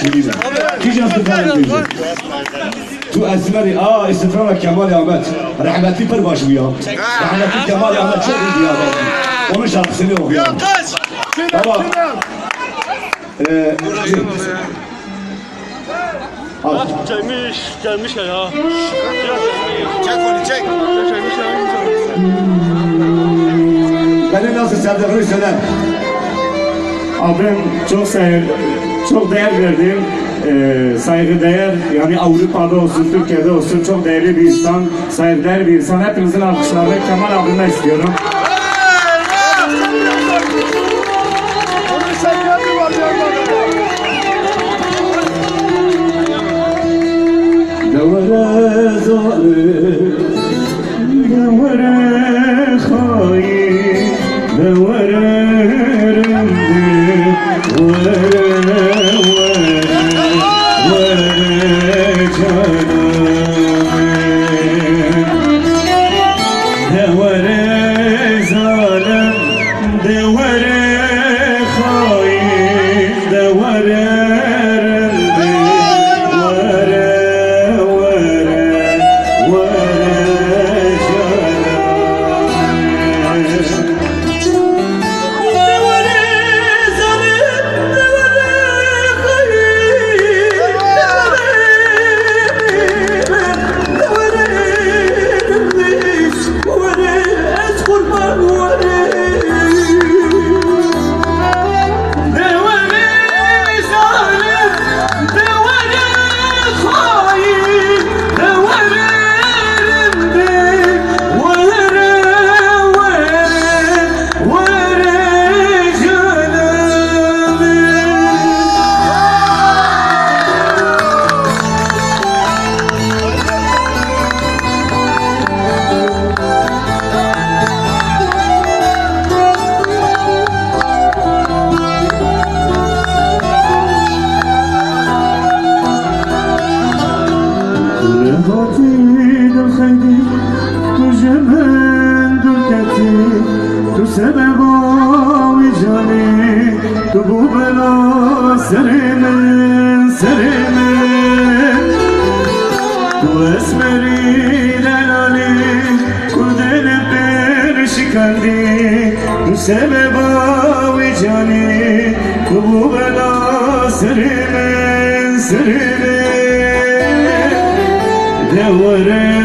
şiirine. Kicam tıkanı diyecek. Tu esmeri, aa istifrara Kemal Ahmet. Rahmetli pır başı bu ya. Rahmetli Kemal Ahmet çok iyiydi ya. Onun şarkısını okuyor. Baba. Eee, al. Gelmiş, gelmiş ya. Çek onu çek. Ya. Beni nasıl sevdiğini söyle. Abim çok sev, çok değer verdiğim, e, saygı değer yani Avrupa'da olsun, Türkiye'de olsun çok değerli bir insan, saygıdeğer bir insan. Hepinizin alkışlarını Kemal abime istiyorum. Devre zalim. Devre Arão. xeydi Tujümün dürketi Tu sebeb avi cani Tu bu bela serimin serimin. Tu esmeri delali Kudene bir şikaldi Tu sebeb avi cani Tu bu bela devre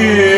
Yeah.